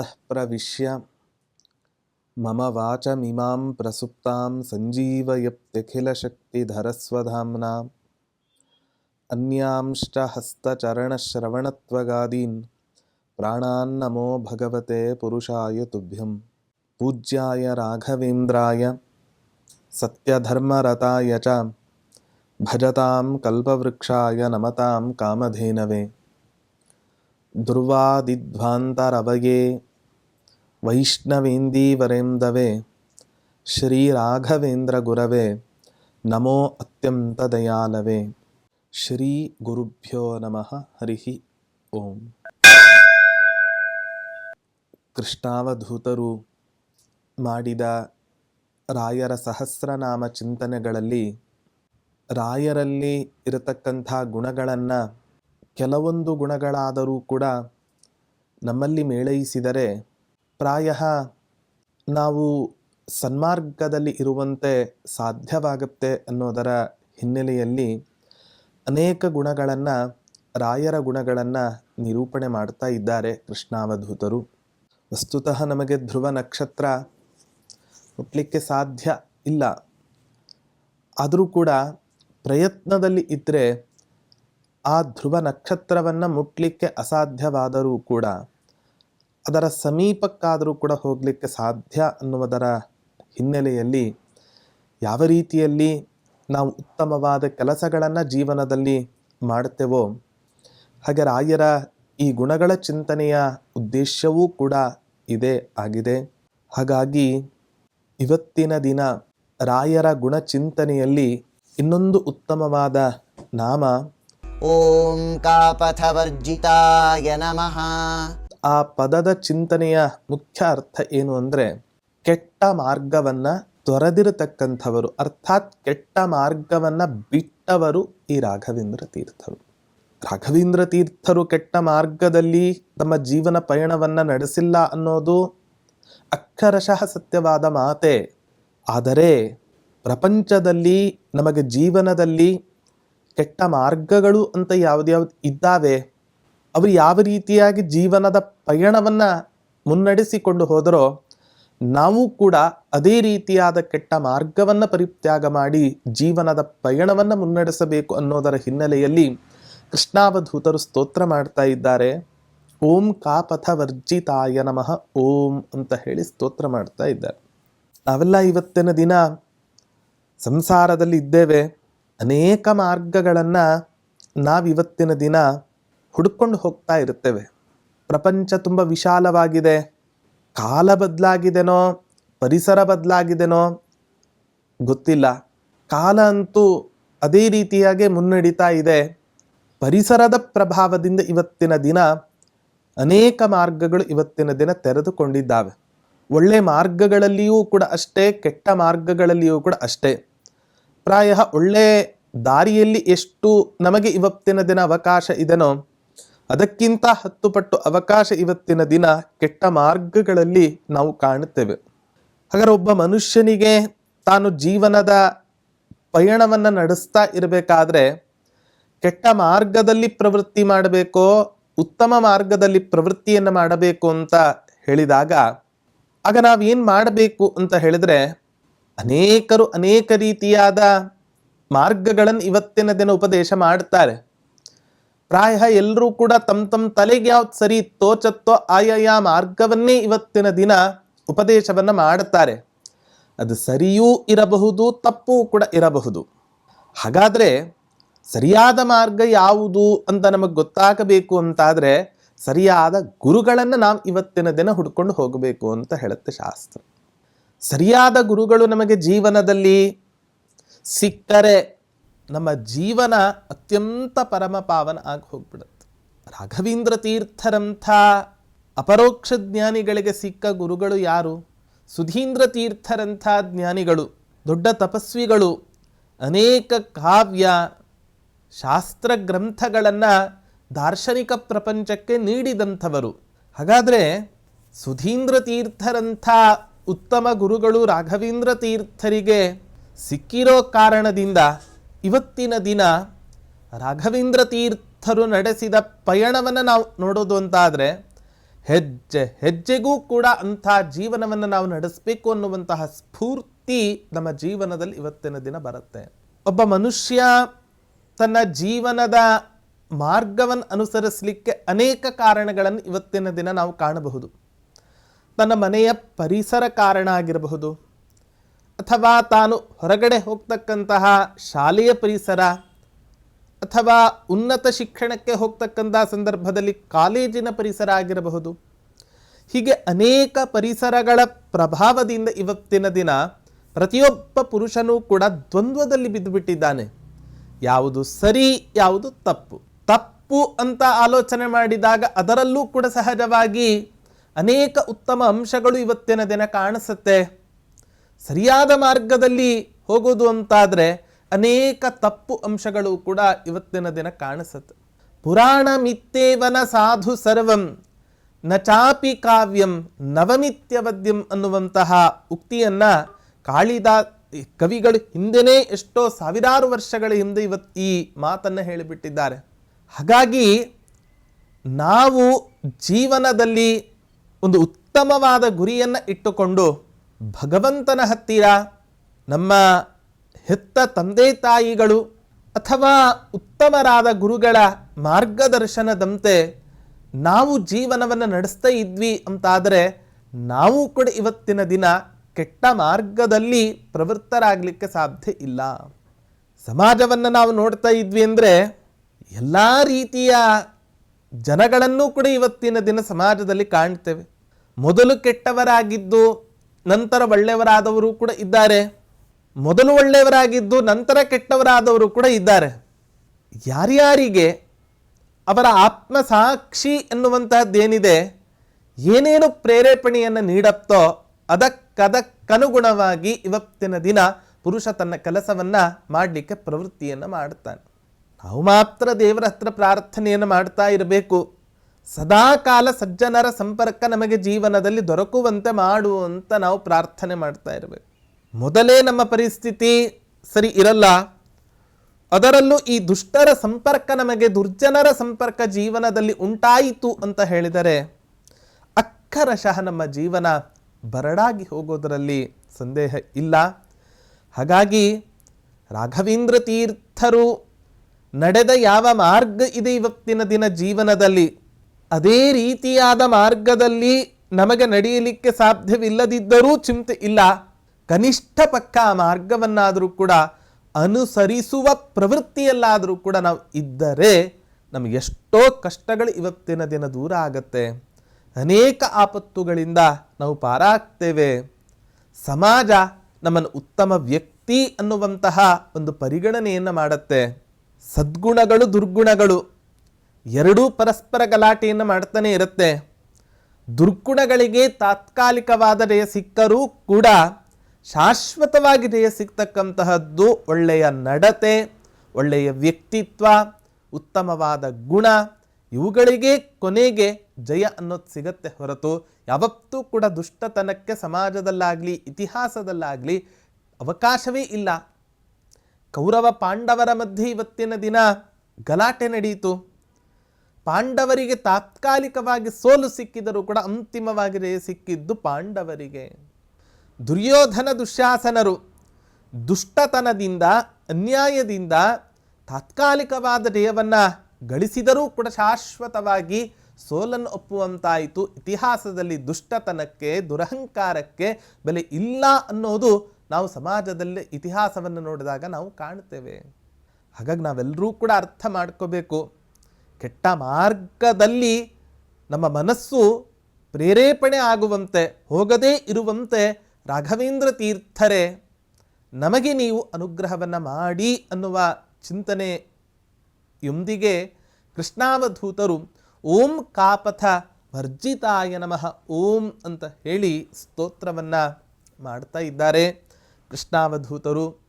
प्रविश्य मम वाचमिमां प्रसुप्तां सञ्जीवयप्त्यखिलशक्तिधरस्वधाम्ना अन्यांश्च हस्तचरणश्रवणत्वगादीन् प्राणान्नमो भगवते पुरुषाय तुभ्यं पूज्याय राघवेन्द्राय सत्यधर्मरताय च भजतां कल्पवृक्षाय नमतां कामधेनवे ध्रुवादिध्वान्तरवये ವೈಷ್ಣವೇಂದೀವರೆಂದವೇ ಶ್ರೀರಾಘವೇಂದ್ರ ಗುರವೇ ನಮೋ ಅತ್ಯಂತ ದಯಾಲವೇ ಶ್ರೀ ಗುರುಭ್ಯೋ ನಮಃ ಹರಿಹಿ ಓಂ. ಕೃಷ್ಣಾವಧೂತರು ಮಾಡಿದ ರಾಯರ ಸಹಸ್ರನಾಮ ಚಿಂತನೆಗಳಲ್ಲಿ ರಾಯರಲ್ಲಿ ಇರತಕ್ಕಂಥ ಗುಣಗಳನ್ನು ಕೆಲವೊಂದು ಗುಣಗಳಾದರೂ ಕೂಡ ನಮ್ಮಲ್ಲಿ ಮೇಳೈಸಿದರೆ ಪ್ರಾಯ ನಾವು ಸನ್ಮಾರ್ಗದಲ್ಲಿ ಇರುವಂತೆ ಸಾಧ್ಯವಾಗುತ್ತೆ ಅನ್ನೋದರ ಹಿನ್ನೆಲೆಯಲ್ಲಿ ಅನೇಕ ಗುಣಗಳನ್ನು, ರಾಯರ ಗುಣಗಳನ್ನು ನಿರೂಪಣೆ ಮಾಡ್ತಾ ಇದ್ದಾರೆ ಕೃಷ್ಣಾವಧೂತರು. ವಸ್ತುತಃ ನಮಗೆ ಧ್ರುವ ನಕ್ಷತ್ರ ಹುಟ್ಟಲಿಕ್ಕೆ ಸಾಧ್ಯ ಇಲ್ಲ. ಆದರೂ ಕೂಡ ಪ್ರಯತ್ನದಲ್ಲಿ ಇದ್ದರೆ ಆ ಧ್ರುವ ನಕ್ಷತ್ರವನ್ನು ಮುಟ್ಲಿಕ್ಕೆ ಅಸಾಧ್ಯವಾದರೂ ಕೂಡ ಅದರ ಸಮೀಪಕ್ಕಾದರೂ ಕೂಡ ಹೋಗಲಿಕ್ಕೆ ಸಾಧ್ಯ ಅನ್ನುವುದರ ಹಿನ್ನೆಲೆಯಲ್ಲಿ ಯಾವ ರೀತಿಯಲ್ಲಿ ನಾವು ಉತ್ತಮವಾದ ಕೆಲಸಗಳನ್ನು ಜೀವನದಲ್ಲಿ ಮಾಡುತ್ತೇವೋ, ಹಾಗೆ ರಾಯರ ಈ ಗುಣಗಳ ಚಿಂತನೆಯ ಉದ್ದೇಶವೂ ಕೂಡ ಇದೆ ಆಗಿದೆ. ಹಾಗಾಗಿ ಇವತ್ತಿನ ದಿನ ರಾಯರ ಗುಣ ಚಿಂತನೆಯಲ್ಲಿ ಇನ್ನೊಂದು ಉತ್ತಮವಾದ ನಾಮ ಓಂ ಕಾಪಥವರ್ಜಿತಾಯ ನಮಃ. ಆ ಪದದ ಚಿಂತನೆಯ ಮುಖ್ಯ ಅರ್ಥ ಏನು ಅಂದರೆ ಕೆಟ್ಟ ಮಾರ್ಗವನ್ನ ತೊರೆದಿರತಕ್ಕಂಥವರು, ಅರ್ಥಾತ್ ಕೆಟ್ಟ ಮಾರ್ಗವನ್ನ ಬಿಟ್ಟವರು ಈ ರಾಘವೇಂದ್ರ ತೀರ್ಥರು. ರಾಘವೇಂದ್ರ ತೀರ್ಥರು ಕೆಟ್ಟ ಮಾರ್ಗದಲ್ಲಿ ತಮ್ಮ ಜೀವನ ಪಯಣವನ್ನು ನಡೆಸಿಲ್ಲ ಅನ್ನೋದು ಅಕ್ಷರಶಃ ಸತ್ಯವಾದ ಮಾತೆ. ಆದರೆ ಪ್ರಪಂಚದಲ್ಲಿ, ನಮಗೆ ಜೀವನದಲ್ಲಿ ಕೆಟ್ಟ ಮಾರ್ಗಗಳು ಅಂತ ಯಾವ್ದ್ಯಾವ್ದು ಇದ್ದಾವೆ? ಅವರು ಯಾವ ರೀತಿಯಾಗಿ ಜೀವನದ ಪಯಣವನ್ನು ಮುನ್ನಡೆಸಿಕೊಂಡು ಹೋದರೋ, ನಾವು ಕೂಡ ಅದೇ ರೀತಿಯಾದ ಕೆಟ್ಟ ಮಾರ್ಗವನ್ನು ಪರಿತ್ಯಾಗ ಮಾಡಿ ಜೀವನದ ಪಯಣವನ್ನು ಮುನ್ನಡೆಸಬೇಕು ಅನ್ನೋದರ ಹಿನ್ನೆಲೆಯಲ್ಲಿ ಕೃಷ್ಣಾವಧೂತರು ಸ್ತೋತ್ರ ಮಾಡ್ತಾ ಇದ್ದಾರೆ. ಓಂ ಕಾಪಥ ವರ್ಜಿತಾಯ ನಮಃ, ಓಂ ಅಂತ ಹೇಳಿ ಸ್ತೋತ್ರ ಮಾಡ್ತಾ ಇದ್ದಾರೆ. ನಾವೆಲ್ಲ ಇವತ್ತಿನ ದಿನ ಸಂಸಾರದಲ್ಲಿ ಇದ್ದೇವೆ. ಅನೇಕ ಮಾರ್ಗಗಳನ್ನು ನಾವಿವತ್ತಿನ ದಿನ ಹುಡುಕೊಂಡು ಹೋಗ್ತಾ ಇರ್ತೇವೆ ಪ್ರಪಂಚ ತುಂಬ ವಿಶಾಲವಾಗಿದೆ. ಕಾಲ ಬದಲಾಗಿದೆನೋ, ಪರಿಸರ ಬದಲಾಗಿದೆನೋ? ಗೊತ್ತಿಲ್ಲ. ಕಾಲ ಅಂತೂ ಅದೇ ರೀತಿಯಾಗಿ ಮುನ್ನಡೀತಾ ಇದೆ. ಪರಿಸರದ ಪ್ರಭಾವದಿಂದ ಇವತ್ತಿನ ದಿನ ಅನೇಕ ಮಾರ್ಗಗಳು ಇವತ್ತಿನ ದಿನ ತೆರೆದುಕೊಂಡಿದ್ದಾವೆ. ಒಳ್ಳೆ ಮಾರ್ಗಗಳಲ್ಲಿಯೂ ಕೂಡ ಅಷ್ಟೇ, ಕೆಟ್ಟ ಮಾರ್ಗಗಳಲ್ಲಿಯೂ ಕೂಡ ಅಷ್ಟೇ. ಪ್ರಾಯ ಒಳ್ಳೆ ದಾರಿಯಲ್ಲಿ ಎಷ್ಟು ನಮಗೆ ಇವತ್ತಿನ ದಿನ ಅವಕಾಶ ಇದೆನೋ ಅದಕ್ಕಿಂತ ಹತ್ತು ಪಟ್ಟು ಅವಕಾಶ ಇವತ್ತಿನ ದಿನ ಕೆಟ್ಟ ಮಾರ್ಗಗಳಲ್ಲಿ ನಾವು ಕಾಣುತ್ತೇವೆ. ಹಾಗಾದ್ರೆ ಒಬ್ಬ ಮನುಷ್ಯನಿಗೆ ತಾನು ಜೀವನದ ಪಯಣವನ್ನು ನಡೆಸ್ತಾ ಇರಬೇಕಾದ್ರೆ ಕೆಟ್ಟ ಮಾರ್ಗದಲ್ಲಿ ಪ್ರವೃತ್ತಿ ಮಾಡಬೇಕೋ, ಉತ್ತಮ ಮಾರ್ಗದಲ್ಲಿ ಪ್ರವೃತ್ತಿಯನ್ನು ಮಾಡಬೇಕು ಅಂತ ಹೇಳಿದಾಗ, ಆಗ ನಾವೇನು ಮಾಡಬೇಕು ಅಂತ ಹೇಳಿದ್ರೆ ಅನೇಕರು ಅನೇಕ ರೀತಿಯಾದ ಮಾರ್ಗಗಳನ್ನು ಇವತ್ತಿನ ದಿನ ಉಪದೇಶ ಮಾಡ್ತಾರೆ. ಪ್ರಾಯ ಎಲ್ಲರೂ ಕೂಡ ತಮ್ಮ ತಮ್ಮ ತಲೆಗೆ ಯಾವ್ದು ಸರಿ ತೋಚತ್ತೋ ಆಯಾಯ ಮಾರ್ಗವನ್ನೇ ಇವತ್ತಿನ ದಿನ ಉಪದೇಶವನ್ನು ಮಾಡುತ್ತಾರೆ. ಅದು ಸರಿಯೂ ಇರಬಹುದು, ತಪ್ಪೂ ಕೂಡ ಇರಬಹುದು. ಹಾಗಾದರೆ ಸರಿಯಾದ ಮಾರ್ಗ ಯಾವುದು ಅಂತ ನಮಗೆ ಗೊತ್ತಾಗಬೇಕು ಅಂತಾದರೆ ಸರಿಯಾದ ಗುರುಗಳನ್ನು ನಾವು ಇವತ್ತಿನ ದಿನ ಹುಡ್ಕೊಂಡು ಹೋಗಬೇಕು ಅಂತ ಹೇಳುತ್ತೆ ಶಾಸ್ತ್ರ. ಸರಿಯಾದ ಗುರುಗಳು ನಮಗೆ ಜೀವನದಲ್ಲಿ ಸಿಕ್ಕರೆ ನಮ್ಮ ಜೀವನ ಅತ್ಯಂತ ಪರಮ ಪಾವನ ಆಗಿ ಹೋಗ್ಬಿಡುತ್ತೆ. ರಾಘವೇಂದ್ರ ತೀರ್ಥರಂಥ ಅಪರೋಕ್ಷ ಜ್ಞಾನಿಗಳಿಗೆ ಸಿಕ್ಕ ಗುರುಗಳು ಯಾರು? ಸುಧೀಂದ್ರ ತೀರ್ಥರಂಥ ಜ್ಞಾನಿಗಳು, ದೊಡ್ಡ ತಪಸ್ವಿಗಳು, ಅನೇಕ ಕಾವ್ಯ, ಶಾಸ್ತ್ರ ಗ್ರಂಥಗಳನ್ನು ದಾರ್ಶನಿಕ ಪ್ರಪಂಚಕ್ಕೆ ನೀಡಿದಂಥವರು. ಹಾಗಾದರೆ ಸುಧೀಂದ್ರ ತೀರ್ಥರಂಥ ಉತ್ತಮ ಗುರುಗಳು ರಾಘವೇಂದ್ರ ತೀರ್ಥರಿಗೆ ಸಿಕ್ಕಿರೋ ಕಾರಣದಿಂದ ಇವತ್ತಿನ ದಿನ ರಾಘವೇಂದ್ರ ತೀರ್ಥರು ನಡೆಸಿದ ಪಯಣವನ್ನು ನಾವು ನೋಡೋದು ಅಂತಾದರೆ ಹೆಜ್ಜೆ, ಹೆಜ್ಜೆಗೂ ಕೂಡ ಅಂಥ ಜೀವನವನ್ನು ನಾವು ನಡೆಸಬೇಕು ಅನ್ನುವಂತಹ ಸ್ಫೂರ್ತಿ ನಮ್ಮ ಜೀವನದಲ್ಲಿ ಇವತ್ತಿನ ದಿನ ಬರುತ್ತೆ. ಒಬ್ಬ ಮನುಷ್ಯ ತನ್ನ ಜೀವನದ ಮಾರ್ಗವನ್ನು ಅನುಸರಿಸಲಿಕ್ಕೆ ಅನೇಕ ಕಾರಣಗಳನ್ನು ಇವತ್ತಿನ ದಿನ ನಾವು ಕಾಣಬಹುದು. ತನ್ನ ಮನೆಯ ಪರಿಸರ ಕಾರಣ ಆಗಿರಬಹುದು ಅಥವಾ ತಾನು ಹೊರಗಡೆ ಹೋಗ್ತಕ್ಕಂತಹ ಶಾಲೆಯ ಪರಿಸರ ಅಥವಾ ಉನ್ನತ ಶಿಕ್ಷಣಕ್ಕೆ ಹೋಗ್ತಕ್ಕಂಥ ಸಂದರ್ಭದಲ್ಲಿ ಕಾಲೇಜಿನ ಪರಿಸರ ಆಗಿರಬಹುದು. ಹೀಗೆ ಅನೇಕ ಪರಿಸರಗಳ ಪ್ರಭಾವದಿಂದ ಇವತ್ತಿನ ದಿನ ಪ್ರತಿಯೊಬ್ಬ ಪುರುಷನೂ ಕೂಡ ದ್ವಂದ್ವದಲ್ಲಿ ಬಿದ್ದುಬಿಟ್ಟಿದ್ದಾನೆ. ಯಾವುದು ಸರಿ, ಯಾವುದು ತಪ್ಪು. ತಪ್ಪು ಅಂತ ಆಲೋಚನೆ ಮಾಡಿದಾಗ ಅದರಲ್ಲೂ ಕೂಡ ಸಹಜವಾಗಿ ಅನೇಕ ಉತ್ತಮ ಅಂಶಗಳು ಇವತ್ತಿನ ದಿನ ಕಾಣಿಸುತ್ತೆ. ಸರಿಯಾದ ಮಾರ್ಗದಲ್ಲಿ ಹೋಗೋದು ಅಂತಾದರೆ ಅನೇಕ ತಪ್ಪು ಅಂಶಗಳು ಕೂಡ ಇವತ್ತಿನ ದಿನ ಕಾಣಿಸುತ್ತೆ. ಪುರಾಣ ಮಿತ್ತೇವನ ಸಾಧು ಸರ್ವಂ, ನ ಚಾಪಿ ಕಾವ್ಯಂ ನವಮಿತ್ಯವದ್ಯಂ ಅನ್ನುವಂತಹ ಉಕ್ತಿಯನ್ನು ಕಾಳಿದಾ ಕವಿಗಳು ಹಿಂದೆನೇ ಎಷ್ಟೋ ಸಾವಿರಾರು ವರ್ಷಗಳ ಹಿಂದೆ ಇವತ್ತು ಈ ಮಾತನ್ನು ಹೇಳಿಬಿಟ್ಟಿದ್ದಾರೆ. ಹಾಗಾಗಿ ನಾವು ಜೀವನದಲ್ಲಿ ಒಂದು ಉತ್ತಮವಾದ ಗುರಿಯನ್ನು ಇಟ್ಟುಕೊಂಡು ಭಗವಂತನ ಹತ್ತಿರ ನಮ್ಮ ಹೆತ್ತ ತಂದೆ ತಾಯಿಗಳು ಅಥವಾ ಉತ್ತಮರಾದ ಗುರುಗಳ ಮಾರ್ಗದರ್ಶನದಂತೆ ನಾವು ಜೀವನವನ್ನು ನಡೆಸ್ತಾ ಇದ್ವಿ ಅಂತಾದರೆ ನಾವು ಕೂಡ ಇವತ್ತಿನ ದಿನ ಕೆಟ್ಟ ಮಾರ್ಗದಲ್ಲಿ ಪ್ರವೃತ್ತರಾಗಲಿಕ್ಕೆ ಸಾಧ್ಯ ಇಲ್ಲ. ಸಮಾಜವನ್ನು ನಾವು ನೋಡ್ತಾ ಇದ್ವಿ ಅಂದರೆ ಎಲ್ಲ ರೀತಿಯ ಜನಗಳನ್ನೂ ಕೂಡ ಇವತ್ತಿನ ದಿನ ಸಮಾಜದಲ್ಲಿ ಕಾಣ್ತೇವೆ. ಮೊದಲು ಕೆಟ್ಟವರಾಗಿದ್ದು ನಂತರ ಒಳ್ಳೆಯವರಾದವರು ಕೂಡ ಇದ್ದಾರೆ. ಮೊದಲು ಒಳ್ಳೆಯವರಾಗಿದ್ದು ನಂತರ ಕೆಟ್ಟವರಾದವರು ಕೂಡ ಇದ್ದಾರೆ. ಯಾರ್ಯಾರಿಗೆ ಅವರ ಆತ್ಮಸಾಕ್ಷಿ ಎನ್ನುವಂತಹದ್ದೇನಿದೆ, ಏನೇನು ಪ್ರೇರೇಪಣೆಯನ್ನು ನೀಡತ್ತೋ ಅದಕ್ಕದಕ್ಕನುಗುಣವಾಗಿ ಇವತ್ತಿನ ದಿನ ಪುರುಷ ತನ್ನ ಕೆಲಸವನ್ನು ಮಾಡಲಿಕ್ಕೆ ಪ್ರವೃತ್ತಿಯನ್ನು ಮಾಡುತ್ತಾನೆ. ನಾವು ಮಾತ್ರ ದೇವರ ಹತ್ರ ಪ್ರಾರ್ಥನೆಯನ್ನು ಮಾಡ್ತಾ ಇರಬೇಕು. ಸದಾ ಕಾಲ ಸಜ್ಜನರ ಸಂಪರ್ಕ ನಮಗೆ ಜೀವನದಲ್ಲಿ ದೊರಕುವಂತೆ ಮಾಡು ಅಂತ ನಾವು ಪ್ರಾರ್ಥನೆ ಮಾಡ್ತಾ ಇರಬೇಕು. ಮೊದಲೇ ನಮ್ಮ ಪರಿಸ್ಥಿತಿ ಸರಿ ಇರಲ್ಲ. ಅದರಲ್ಲೂ ಈ ದುಷ್ಟರ ಸಂಪರ್ಕ ನಮಗೆ ದುರ್ಜನರ ಸಂಪರ್ಕ ಜೀವನದಲ್ಲಿ ಉಂಟಾಯಿತು ಅಂತ ಹೇಳಿದರೆ ಅಕ್ಕರಶಃ ನಮ್ಮ ಜೀವನ ಬರಡಾಗಿ ಹೋಗೋದರಲ್ಲಿ ಸಂದೇಹ ಇಲ್ಲ. ಹಾಗಾಗಿ ರಾಘವೇಂದ್ರ ತೀರ್ಥರು ನಡೆದ ಯಾವ ಮಾರ್ಗ ಇದೆ ಇವತ್ತಿನ ದಿನ ಜೀವನದಲ್ಲಿ? ಅದೇ ರೀತಿಯಾದ ಮಾರ್ಗದಲ್ಲಿ ನಮಗೆ ನಡೆಯಲಿಕ್ಕೆ ಸಾಧ್ಯವಿಲ್ಲದಿದ್ದರೂ ಚಿಂತೆ ಇಲ್ಲ. ಕನಿಷ್ಠ ಪಕ್ಕ ಮಾರ್ಗವನ್ನಾದರೂ ಕೂಡ ಅನುಸರಿಸುವ ಪ್ರವೃತ್ತಿಯಲ್ಲಾದರೂ ಕೂಡ ನಾವು ಇದ್ದರೆ ನಮಗೆ ಎಷ್ಟೋ ಕಷ್ಟಗಳು ಇವತ್ತಿನ ದಿನ ದೂರ ಆಗತ್ತೆ. ಅನೇಕ ಆಪತ್ತುಗಳಿಂದ ನಾವು ಪಾರಾಗ್ತೇವೆ. ಸಮಾಜ ನಮ್ಮನ್ನು ಉತ್ತಮ ವ್ಯಕ್ತಿ ಅನ್ನುವಂತಹ ಒಂದು ಪರಿಗಣನೆಯನ್ನು ಮಾಡುತ್ತೆ. ಸದ್ಗುಣಗಳು ದುರ್ಗುಣಗಳು ಎರಡೂ ಪರಸ್ಪರ ಗಲಾಟೆಯನ್ನು ಮಾಡ್ತಾನೆ ಇರುತ್ತೆ. ದುರ್ಗುಣಗಳಿಗೆ ತಾತ್ಕಾಲಿಕವಾದ ಜಯ ಸಿಕ್ಕರೂ ಕೂಡ ಶಾಶ್ವತವಾಗಿ ಜಯ ಸಿಗ್ತಕ್ಕಂತಹದ್ದು ಒಳ್ಳೆಯ ನಡತೆ, ಒಳ್ಳೆಯ ವ್ಯಕ್ತಿತ್ವ, ಉತ್ತಮವಾದ ಗುಣ, ಇವುಗಳಿಗೆ ಕೊನೆಗೆ ಜಯ ಅನ್ನೋದು ಸಿಗತ್ತೆ ಹೊರತು ಯಾವತ್ತೂ ಕೂಡ ದುಷ್ಟತನಕ್ಕೆ ಸಮಾಜದಲ್ಲಾಗಲಿ, ಇತಿಹಾಸದಲ್ಲಾಗಲಿ ಅವಕಾಶವೇ ಇಲ್ಲ. ಕೌರವ ಪಾಂಡವರ ಮಧ್ಯೆ ಇವತ್ತಿನ ದಿನ ಗಲಾಟೆ ನಡೆಯಿತು ಪಾಂಡವರಿಗೆ ತಾತ್ಕಾಲಿಕವಾಗಿ ಸೋಲು ಸಿಕ್ಕಿದರೂ ಕೂಡ ಅಂತಿಮವಾಗಿ ಸಿಕ್ಕಿದ್ದು ಪಾಂಡವರಿಗೆ. ದುರ್ಯೋಧನ ದುಶ್ಯಾಸನರು ದುಷ್ಟತನದಿಂದ, ಅನ್ಯಾಯದಿಂದ ತಾತ್ಕಾಲಿಕವಾದ ಜಯವನ್ನು ಗಳಿಸಿದರೂ ಕೂಡ ಶಾಶ್ವತವಾಗಿ ಸೋಲನ್ನು ಒಪ್ಪುವಂತಾಯಿತು. ಇತಿಹಾಸದಲ್ಲಿ ದುಷ್ಟತನಕ್ಕೆ, ದುರಹಂಕಾರಕ್ಕೆ ಬೆಲೆ ಇಲ್ಲ ಅನ್ನೋದು ನಾವು ಸಮಾಜದಲ್ಲಿ ಇತಿಹಾಸವನ್ನು ನೋಡಿದಾಗ ನಾವು ಕಾಣ್ತೇವೆ ಹಾಗಾಗಿ ನಾವೆಲ್ಲರೂ ಕೂಡ ಅರ್ಥ ಮಾಡ್ಕೋಬೇಕು. ಕೆಟ್ಟ ಮಾರ್ಗದಲ್ಲಿ ನಮ್ಮ ಮನಸ್ಸು ಪ್ರೇರೇಪಣೆ ಆಗುವಂತೆ, ಹೋಗದೇ ಇರುವಂತೆ ರಾಘವೇಂದ್ರ ತೀರ್ಥರೇ, ನಮಗೆ ನೀವು ಅನುಗ್ರಹವನ್ನು ಮಾಡಿ ಅನ್ನುವ ಚಿಂತನೆಯೊಂದಿಗೆ ಕೃಷ್ಣಾವಧೂತರು ಓಂ ಕಾಪಥ ವರ್ಜಿತಾಯ ನಮಃ ಓಂ ಅಂತ ಹೇಳಿ ಸ್ತೋತ್ರವನ್ನು ಮಾಡ್ತಾ ಇದ್ದಾರೆ ಕೃಷ್ಣಾವಧೂತರು.